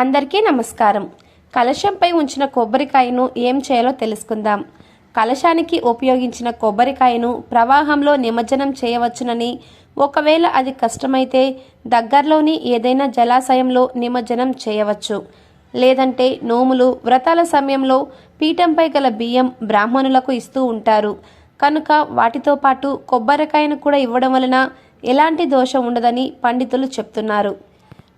అందరికీ నమస్కారం. కలశంపై ఉంచిన కొబ్బరికాయను ఏం చేయాలో తెలుసుకుందాం. కలశానికి ఉపయోగించిన కొబ్బరికాయను ప్రవాహంలో నిమజ్జనం చేయవచ్చునని ఒకవేళ అది కష్టమైతే దగ్గరలోని ఏదైనా జలాశయంలో నిమజ్జనం చేయవచ్చు. లేదంటే నోములు వ్రతాల సమయంలో పీఠంపై గల బియ్యం బ్రాహ్మణులకు ఇస్తూ ఉంటారు. కనుక వాటితో పాటు కొబ్బరికాయను కూడా ఇవ్వడం వలన ఎలాంటి దోషం ఉండదని పండితులు చెప్తున్నారు.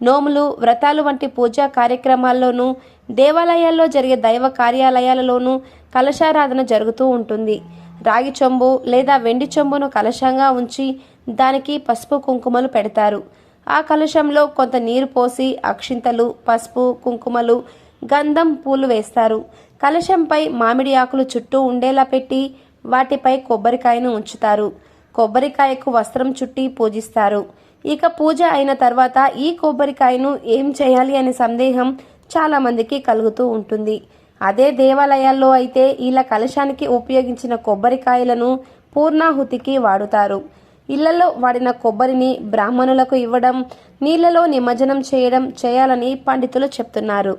నోములు వ్రతాలు వంటి పూజా కార్యక్రమాల్లోనూ దేవాలయాల్లో జరిగే దైవ కార్యాలయాలలోనూ కలశారాధన జరుగుతూ ఉంటుంది. రాగి చెంబు లేదా వెండి చెంబును కలశంగా ఉంచి దానికి పసుపు కుంకుమలు పెడతారు. ఆ కలశంలో కొంత నీరు పోసి అక్షింతలు పసుపు కుంకుమలు గంధం పూలు వేస్తారు. కలశంపై మామిడి ఆకులు చుట్టూ ఉండేలా పెట్టి వాటిపై కొబ్బరికాయను ఉంచుతారు. కొబ్బరికాయకు వస్త్రం చుట్టి పూజిస్తారు. ఇక పూజ అయిన తర్వాత ఈ కొబ్బరికాయను ఏం చేయాలి అనే సందేహం చాలా మందికి కలుగుతూ ఉంటుంది. అదే దేవాలయాల్లో అయితే ఇలా కలశానికి ఉపయోగించిన కొబ్బరికాయలను పూర్ణాహుతికి వాడుతారు. ఇళ్ళలో వాడిన కొబ్బరిని బ్రాహ్మణులకు ఇవ్వడం నీళ్ళలో నిమజ్జనం చేయడం చేయాలని పండితులు చెప్తున్నారు.